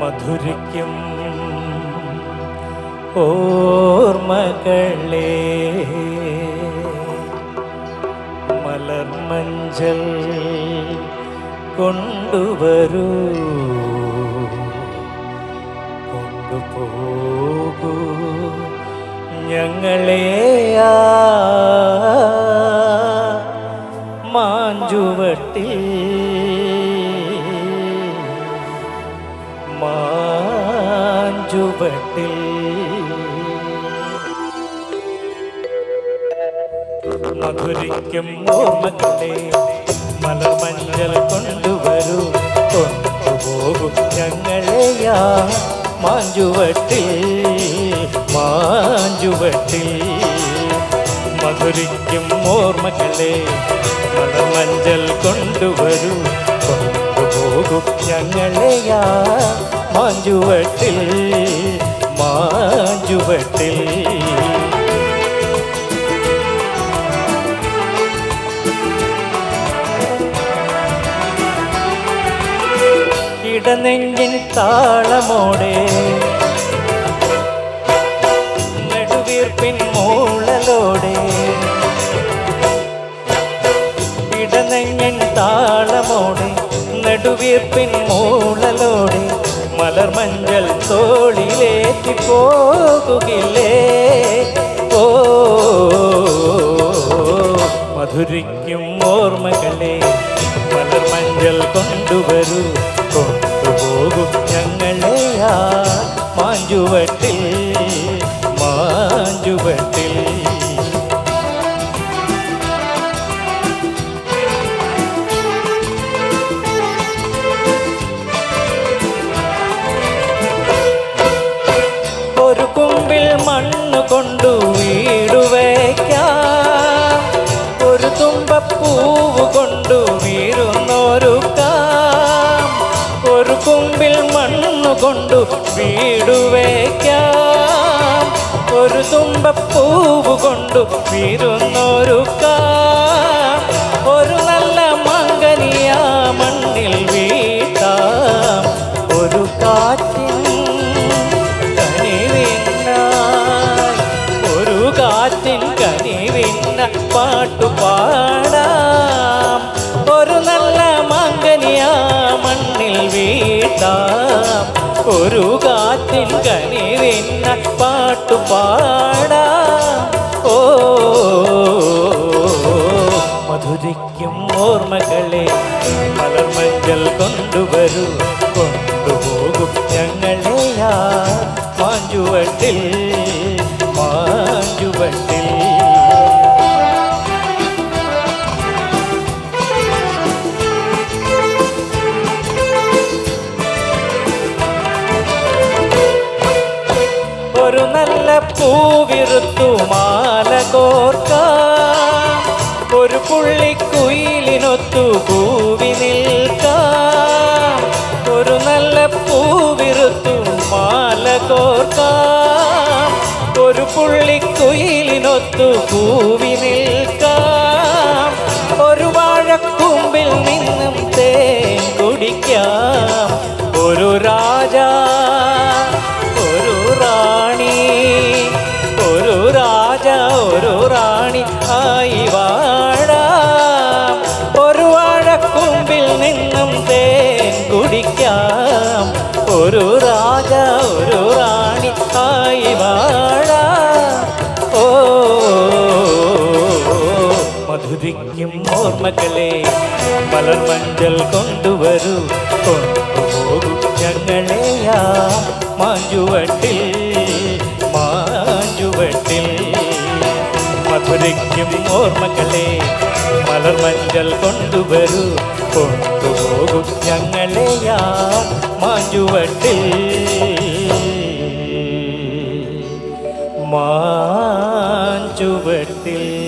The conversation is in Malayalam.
മധുരിക്കും ഓർമ്മകളേ. മലർമഞ്ചൽ കൊണ്ടുവരൂ. കൊണ്ടുപോകൂ ഞങ്ങളെ ആ മാഞ്ചുവട്ടിൽ. മാഞ്ചുവട്ടിൽ മധുരിക്കും ഓർമ്മകളെ മലമഞ്ചൽ കൊണ്ടുവരൂ. കൊണ്ടുപോകും ഞങ്ങളെയാ മാഞ്ചുവട്ടിൽ മാഞ്ചുവട്ടിൽ. മധുരിക്കും ഓർമ്മകളെ മലമഞ്ചൽ കൊണ്ടുവരൂ. കൊണ്ടുപോകും ഞങ്ങളെയാ മാഞ്ചുവട്ടിൽ മാഞ്ചുവട്ടിൽ. ഇടനെഞ്ചിൻ താളമോടെ നെടുവീർപ്പിൻ മൂളലോടെ. മലർമഞ്ചൽ തോളിലേറ്റി പോകുകില്ലേ? ഓ മധുരിക്കും ഓർമ്മകളെ മലർമഞ്ചൽ കൊണ്ടുവരൂ. കൊണ്ടുപോകും ഞങ്ങളെയാ മാഞ്ചുവട്ടിൽ. തുമ്പപ്പൂവ് കൊണ്ടു വീരുന്നൊരുക്കാം ഒരു കുമ്പിൽ മണ്ണു കൊണ്ടു വീടുവയ്ക്കാം ഒരു തുമ്പപ്പൂവ് കൊണ്ടു വീരുന്നൊരുക്കാം വീട്ടാം ഒരു കാറ്റിൻ കനിവിന്ന പാട്ടു പാടാം. ഓ മധുരിക്കും ഓർമ്മകളെ മലർമഞ്ചൽ കൊണ്ടുവരൂ. കൊണ്ടുപോകും ഞങ്ങളെയാ മാഞ്ചുവട്ടിൽ മാഞ്ചുവട്ടിൽ പൂവിറുത്തു മാല കോർക്കാം ഒരു പുള്ളിക്കുയിലിനൊത്തു പൂവി നിൽക്കാം. ഒരു നല്ല പൂവിറുത്തു മാല കോർക്കാം ഒരു പുള്ളിക്കുയിലിനൊത്തു പൂവി നിൽക്കാം. തേൻ കുടിക്കാം. ഒരു രാജ ഒരു റാണി ആയി വാഴ. ഓ മധുരിക്കും ഓർമ്മകളെ മലർമഞ്ചൽ കൊണ്ടുവരൂ. കൊണ്ടുപോകും ഞങ്ങളെയാ മാഞ്ചുവട്ടിൽ മാഞ്ചുവട്ടിൽ. മധുരയ്ക്കും ഓർമ്മകളെ മലർ മഞ്ഞൾ കൊണ്ടുവരൂ. കൊണ്ടുപോകും ഞങ്ങളെയാ മാഞ്ചുവട്ടിൽ. മാഞ്ചുവട്ടിൽ.